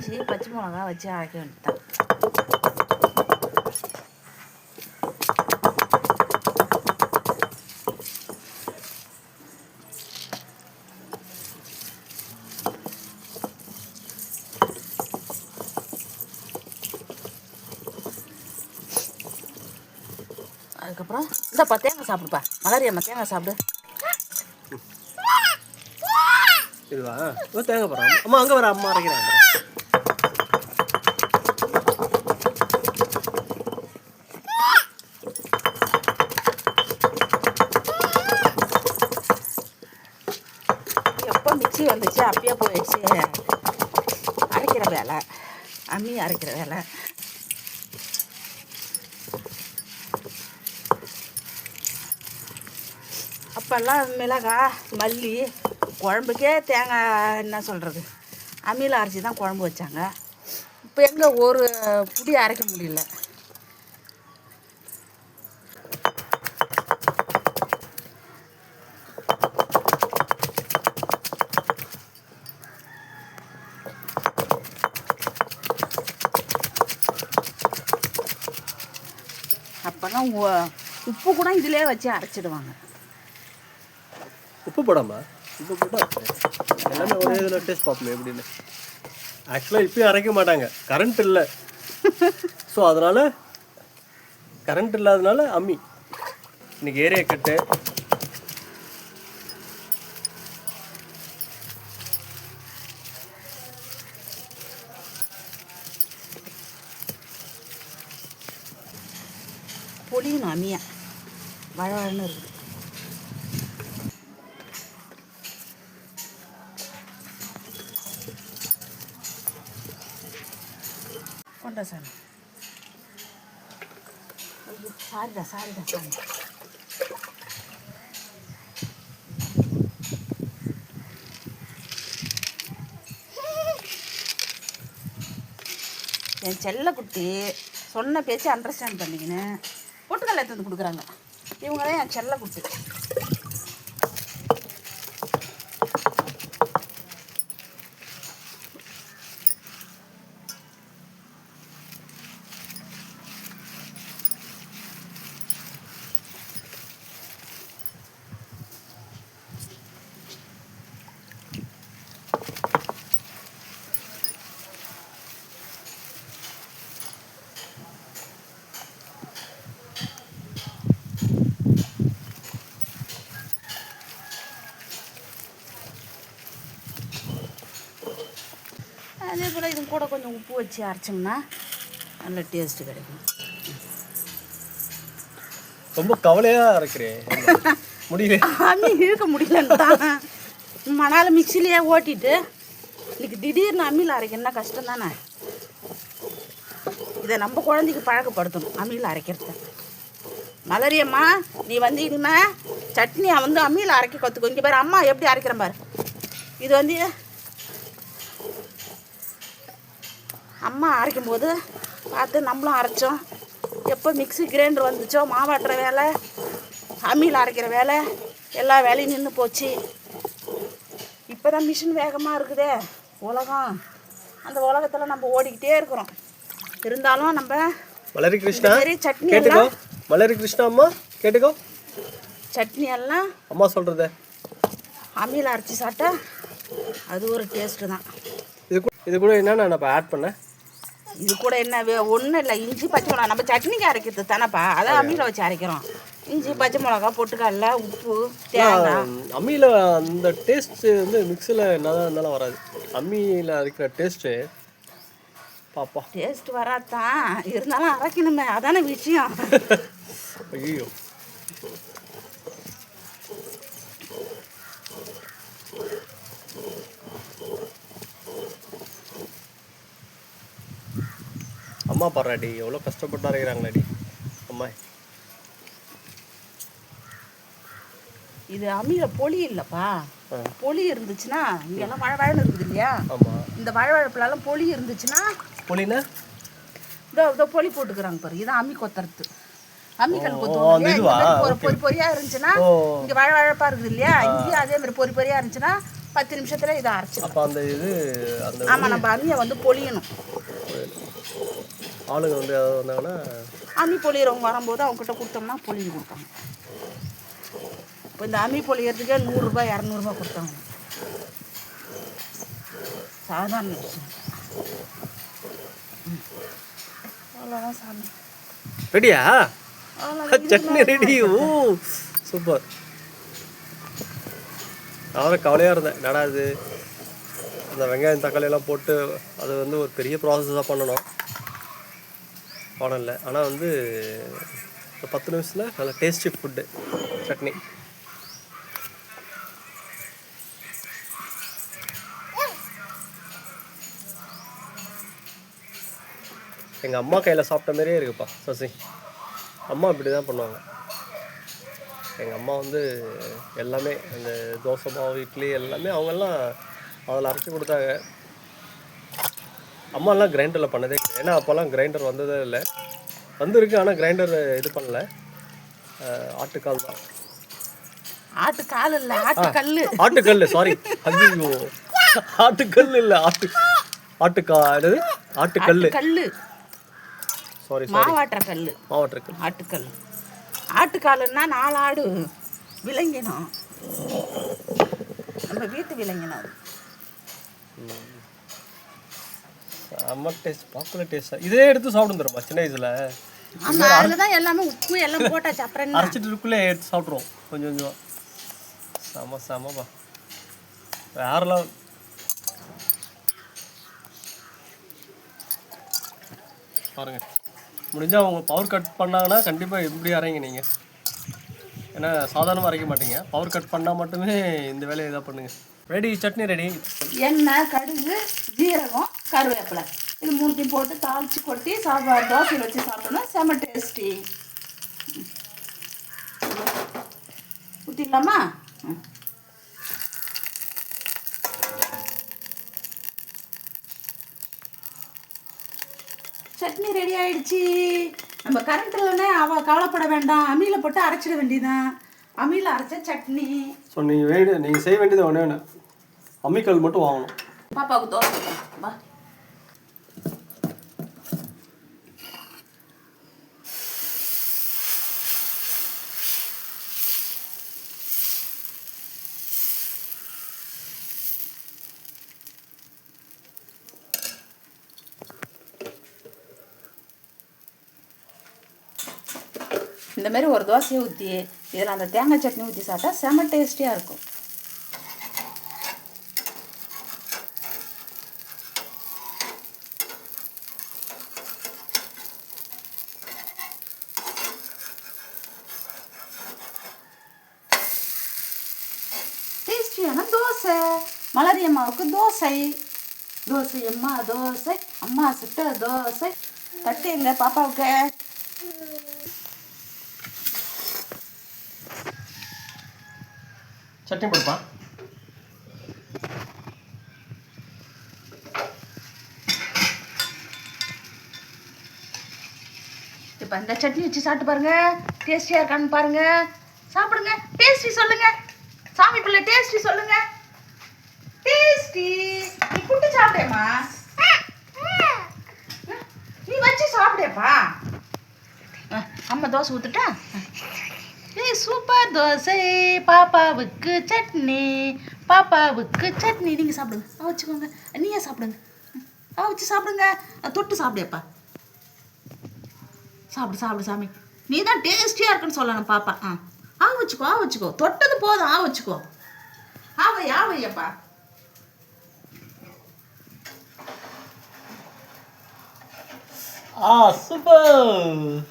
இஞ்சி பச்சை மிளகா வச்சு அரைக்க வேண்டியதான் அதுக்கப்புறம் இந்தப்பா தேங்காய் சாப்பிடுப்பா மலரியம்மா தேங்காய் சாப்பிடு. இதுவா? தேங்காய் போகிறேன் அம்மா அங்கே வர அம்மா அரைக்கிறேன். எப்போ வந்துச்சு அப்பயே போயிடுச்சு. அரைக்கிற வேலை. அம்மி அரைக்கிற வேலை. அப்போல்லாம் மிளகாய் மல்லி குழம்புக்கே தேங்காய் என்ன சொல்கிறது அம்மியில் அரைச்சி தான் குழம்பு வச்சாங்க. இப்போ எங்கே ஒரு புடி அரைக்க முடியல. அப்போல்லாம் உப்பு கூட இதிலே வச்சு அரைச்சிடுவாங்க. உப்பு போடாமா? உப்பு போட்டால் எல்லாமே ஒரே இதில் டேஸ்ட் பார்ப்போம் எப்படின்னு. ஆக்சுவலாக இப்பயும் அரைக்க மாட்டாங்க. கரண்ட் இல்லை. ஸோ அதனால் கரண்ட் இல்லாதனால அம்மி. இன்னைக்கு ஏரியா கட்டு. பொழியணும் அம்மியா. வழவழன்னு இருக்குது கொண்டா சாமி. சாரிடா சாரிடா சாமி. என் செல்லக்குட்டி சொன்ன பேச்சு அண்டர்ஸ்டாண்ட் பண்ணிக்கின்னு பொட்டுக்கல்ல எடுத்து வந்து கொடுக்குறாங்க. இவங்களே என் செல்ல செல்லக்குட்டி அதே போல் இது கூட கொஞ்சம் உப்பு வச்சு அரைச்சோம்னா நல்ல டேஸ்ட்டு கிடைக்கும். ரொம்ப கவலையாக அரைக்கிறேன் முடியல. அம்மி இழுக்க முடியலன்ட்டான் மணால மிக்சிலேயே ஓட்டிட்டு இன்னைக்கு திடீர்னு அம்மியில் அரைக்கணும்னா கஷ்டம் தானே? இதை நம்ம குழந்தைக்கு பழக்கப்படுத்தணும் அம்மியில் அரைக்கிறது. மலரியம்மா நீ வந்து இனிமே சட்னியை வந்து அம்மியில் அரைக்க கற்றுக்கோ இங்கே பாரு அம்மா எப்படி அரைக்கிறேன் பாரு. இது வந்து அம்மா அரைக்கும் போது பார்த்து நம்மளும் அரைச்சோம். எப்போ மிக்ஸி கிரைண்டர் வந்துச்சோ மாவாட்டுற வேலை அம்மியில் அரைக்கிற வேலை எல்லா வேலையும் நின்று போச்சு. இப்போ தான் மிஷின் வேகமாக இருக்குதே. உலகம். அந்த உலகத்தில் நம்ம ஓடிக்கிட்டே இருக்கிறோம். இருந்தாலும் நம்ம மலரி கிருஷ்ணா சட்னி கேட்டுக்கோ. மலரி கிருஷ்ணா அம்மா கேட்டுக்கோ. சட்னி எல்லாம் அம்மா சொல்கிறத அம்மியில் அரைச்சி சாப்பிட்டா அது ஒரு டேஸ்ட்டு தான். இது கூட இது கூட என்ன நான் இப்போ ஆட் பண்ணேன்? இது கூட என்ன ஒன்றும் இல்லை. இஞ்சி பச்சை மிளகா நம்ம சட்னிக்கு அரைக்கிறது தானேப்பா. அதான் அம்மியில் வச்சு அரைக்கிறோம். இஞ்சி பச்சை மிளகா பொட்டுக்கடல உப்பு தேங்காய். அம்மியில் அந்த டேஸ்ட் வந்து மிக்ஸில் என்னதான் இருந்தாலும் வராது. அம்மியில் அரைக்கிற டேஸ்ட்டு பாப்பா. டேஸ்ட் வராதான். இருந்தாலும் அரைக்கணுமே. அதானே விஷயம். ஐயோ. அம்மா பாடுறாடி எவ்வளோ கஷ்டப்பட்டு அரைக்கிறாங்களாடி அம்மா. இது அம்மியில் பொலி இல்லைப்பா. பொலி இருந்துச்சுன்னா இங்கெல்லாம் வழவழன்னு இருக்குது இல்லையா? இந்த வழவழப்புலலாம் பொலி இருந்துச்சுன்னா புளினா இதோ இதோ பொலி போட்டுக்கிறாங்க பாரு. இதான் அம்மி கொத்துறது அம்மிக்கல் ஓ, கொத்துவோம். பொறி பொரியா இருந்துச்சுன்னா இங்க வழவழப்பா இருக்குது இல்லையா? இங்கேயும் அதே மாதிரி பொறி பொரியா இருந்துச்சுன்னா பத்து நிமிஷத்தில் இதை அந்த ஆமாம் நம்ம அம்மியை வந்து பொழியணும். ஆளுங்க வந்து யாராவது வந்தாங்கன்னா அம்மி பொழியிறவங்க வரும்போது அவங்ககிட்ட கொடுத்தோம்னா பொழிஞ்சு கொடுப்பாங்க. இப்போ இந்த அம்மி பொழியறதுக்கே நூறுரூபா இரநூறுபா கொடுத்தாங்க. சாதாரண விஷயம். அவ்வளோதான் சாமி. ரெடியா? சட்னி ரெடி. Oh super. நான் கவலையாக இருந்தேன். என்னடா இது? அந்த வெங்காயம் தக்காளி எல்லாம் போட்டு அது வந்து ஒரு பெரிய ப்ராசஸாக பண்ணணும். பண்ணல ஆனால் வந்து ஒரு பத்து நிமிஷத்தில் நல்ல டேஸ்டி ஃபுட்டு சட்னி. எங்கள் அம்மா கையில் சாப்பிட்ட மாதிரியே இருக்குப்பா சசி. அம்மா இப்படி தான் பண்ணுவாங்க. எங்கள் அம்மா வந்து எல்லாமே அந்த தோசை மாவு இட்லி எல்லாமே அவங்கெல்லாம் அதில் அரைச்சி கொடுத்தாங்க. அம்மாலாம் கிரைண்டரில் பண்ணதே ஏன்னா அப்போல்லாம் கிரைண்டர் வந்ததே இல்லை. வந்திருக்கு ஆனால் கிரைண்டர் இது பண்ணல. ஆட்டுக்கால் தான். ஆட்டுக்கால் இல்லை ஆட்டுக்கல் ஆட்டுக்கல் சாரி ஐயோ ஆட்டுக்கல் இல்லை ஆட்டு ஆட்டுக்கா என்னது? ஆட்டுக்கல் கல் சாரி மாவாட்டுற கல் மாவட்டக்கல் ஆட்டுக்கல் ஆட்டுக்காலுன்னா நாலு ஆடு விலங்கினம். நம்ம வீட்டு விலங்கினம். அது செம்ம டேஸ்ட் பாப்புலர் டேஸ்ட் இதே எடுத்து சாப்பிடும் தருமா சின்ன வயசுல. ஆமாம் அதில் தான் எல்லாமே உப்பு எல்லாம் போட்டாச்சு. அப்புறம் அரைச்சிட்டு இருக்குள்ளே எடுத்து சாப்பிட்ருவோம் கொஞ்சம் கொஞ்சமாக செம செமப்பா வேறலாம் பாருங்க. முடிஞ்சால் அவங்க பவர் கட் பண்ணாங்கன்னா கண்டிப்பாக எப்படி அரைங்க நீங்கள் ஏன்னா சாதாரணமாக அரைக்க மாட்டீங்க. பவர் கட் பண்ணால் மட்டுமே இந்த வேலையை இதாக பண்ணுங்க. ரெடி சட்னி ரெடி எண்ணெய் கடுகு ஜீரகம். கருவேப்பிலை. இது மூணுத்தையும் போட்டு தாளிச்சு கொட்டி சாப்பாடு தோசையில் வச்சு சாப்பிட்டோம்னா செம டேஸ்டி. ஊற்றிடலாமா. சட்னி ரெடி ஆயிடுச்சு. நம்ம கரண்ட் இல்லைன்னா அவ கவலைப்பட வேண்டாம். அம்மியில் போட்டு அரைச்சிட வேண்டியதான் அம்மியில் அரைச்ச சட்னி. ஸோ நீங்கள் வேண்டிய நீங்கள் செய்ய வேண்டியது ஒன்றே ஒன்று அம்மிக்கல் மட்டும் வாங்கணும். பாப்பாவுக்கு தோசை. வா. இந்த மாதிரி ஒரு தோசையை ஊற்றி இதில் அந்த தேங்காய் சட்னி ஊற்றி சாப்பிட்டா செம டேஸ்டியாக இருக்கும். டேஸ்டியான தோசை. மலரி அம்மாவுக்கு தோசை. தோசை அம்மா தோசை அம்மா சுட்ட தோசை. தட்டு எங்க பாப்பாவுக்கு. சட்னி போடுப்பா இப்போ இந்த சட்னி வச்சு சாப்பிட்டு பாருங்க. டேஸ்டியாக இருக்கான்னு பாருங்க. சாப்பிடுங்க. டேஸ்டி சொல்லுங்க. சாமி பிள்ளை டேஸ்டி சொல்லுங்க. டேஸ்டி நீ புட்டு சாப்பிடேம்மா. நீ வச்சு சாப்பிடேப்பா. அம்மா தோசை ஊத்துட்டா? சூப்பர் தோசை. பாப்பாவுக்கு சட்னி. பாப்பாவுக்கு சட்னி. நீங்கள் சாப்பிடுங்க. ஆ வச்சுக்கோங்க. நீயே சாப்பிடுங்க. ஆ வச்சு சாப்பிடுங்க. தொட்டு சாப்பிடுப்பா சாப்பிடு சாப்பிடு சாமி. நீ தான் டேஸ்டியாக இருக்குன்னு சொல்லணும் பாப்பா. ஆ. ஆ வச்சுக்கோ ஆ வச்சுக்கோ. தொட்டது போதும். ஆ வச்சுக்கோ. ஆவை ஆவையப்பா Ah, சூப்பர்